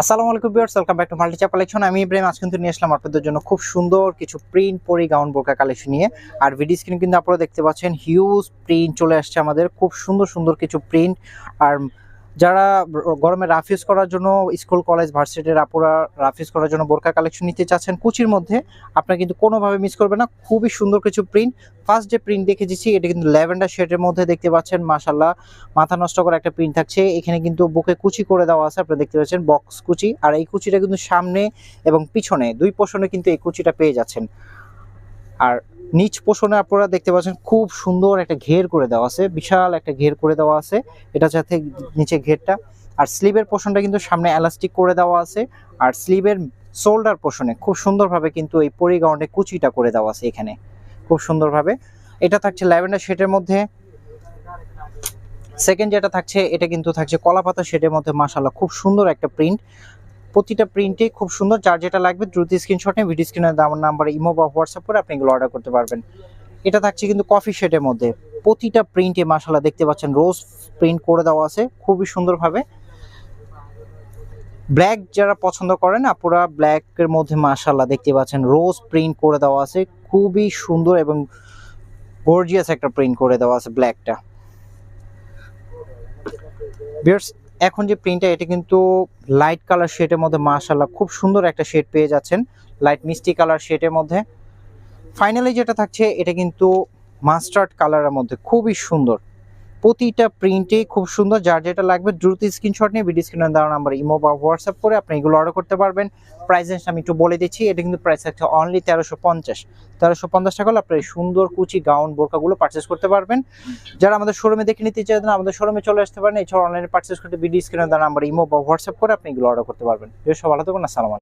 আসসালামু আলাইকুম viewers welcome back to মাল্টিচাপ কালেকশন আমি ইব্রাহিম আজ কিন্তু নিয়ে আসলাম আপনাদের জন্য খুব সুন্দর কিছু প্রিন্ট পরি গাউন বোরকা কালেকশন নিয়ে। আর ভিডিও স্ক্রিন কিন্তু আপনারা দেখতে পাচ্ছেন হিউজ প্রিন্ট চলে আসছে আমাদের, খুব সুন্দর সুন্দর কিছু প্রিন্ট আর যারা গরমে রাফ করার জন্য স্কুল, কলেজ, ভার্সিটির আপুরা রাফ করার জন্য বোরকা কালেকশন নিতে চাচ্ছেন, কুচির মধ্যে আপনারা কিন্তু কোনোভাবে মিস করবে না। খুবই সুন্দর কিছু প্রিন্ট ফার্স্ট যে প্রিন্ট দেখে দিচ্ছি এটা কিন্তু ল্যাভেন্ডার শেডের মধ্যে দেখতে পাচ্ছেন মাশাল্লাহ মাথা নষ্ট করা একটা প্রিন্ট থাকছে। এখানে কিন্তু বুকে কুচি করে দেওয়া আছে, আপনারা দেখতে পাচ্ছেন বক্স কুচি। আর এই কুচিটা কিন্তু সামনে এবং পিছনে, দুই পোষণে কিন্তু এই কুচিটা পেয়ে যাচ্ছেন। আর নিচ পোষণে আপনারা দেখতে পাচ্ছেন খুব সুন্দর একটা ঘের করে দেওয়া আছে, বিশাল একটা ঘের করে দেওয়া আছে। এটা যাতে নিচে ঘেরটা। আর স্লিভের পোষণটা কিন্তু সামনে এলাস্টিক করে দেওয়া আছে। আর স্লিভের শোল্ডার পোষণে খুব সুন্দরভাবে কিন্তু এই পরিগাউন্ডে কুচিটা করে দেওয়া আছে এখানে। খুব সুন্দরভাবে। এটা থাকছে ল্যাভেন্ডার শেডের মধ্যে। সেকেন্ড যেটা থাকছে, এটা কিন্তু থাকছে কলাপাতা শেডের মধ্যে মাশাল্লাহ খুব সুন্দর একটা প্রিন্ট। প্রতিটা প্রিন্টে খুব সুন্দর, যার যেটা লাগবে দ্রুত স্ক্রিনশট নিয়ে ভিডিও স্ক্রিনের দাম নাম্বারে ইমো বা হোয়াটসঅ্যাপ করে আপনি এগুলো অর্ডার করতে পারবেন। এটা থাকছে কিন্তু কফি শেডের মধ্যে। প্রতিটা প্রিন্টে মাশাল্লাহ দেখতে পাচ্ছেন রোজ প্রিন্ট করে দেওয়া আছে, খুবই সুন্দরভাবে। ব্ল্যাক যারা পছন্দ করেন, আপুরা ব্ল্যাকের মধ্যে মাশাল্লাহ দেখতে পাচ্ছেন রোজ প্রিন্ট করে দেওয়া আছে, খুবই সুন্দর এবং গর্জিয়াস একটা প্রিন্ট করে দেওয়া আছে ব্ল্যাকটা এখন যে প্রিন্টটা এটা কিন্তু লাইট কালার শেডের মধ্যে মাশাল্লাহ খুব সুন্দর একটা শেড পেয়ে যাচ্ছেন। লাইট মিষ্টি কালার শেডের মধ্যে। ফাইনালি যেটা থাকছে, এটা কিন্তু মাস্টার্ড কালারের মধ্যে খুবই সুন্দর। প্রতিটা প্রিন্টে খুব সুন্দর, যার যেটা লাগবে দ্রুত স্ক্রিনশট নিয়ে ভিডিও স্ক্রিনে দেওয়া নাম্বার ইমো বা হোয়াটসঅ্যাপ করে আপনি এগুলো অর্ডার করতে পারবেন। প্রাইস আমি একটু বলে দিচ্ছি, এটা কিন্তু প্রাইস হচ্ছে অনলি তেরোশো পঞ্চাশ। তেরোশো পঞ্চাশ টাকা হলে আপনি সুন্দর কুচি গাউন বোরকাগুলো পারচেস করতে পারবেন। যারা আমাদের শোরুমে দেখে নিতে চান আমাদের শোরুমে চলে আসতে পারেন এছাড়া অনলাইনে পারচেস করতে ভিডিও স্ক্রিনে দেওয়া নাম্বার ইমো বা হোয়াটসঅ্যাপ করে আপনি এগুলো অর্ডার করতে পারবেন। বেশ ভালো থাকুন, আসসালাম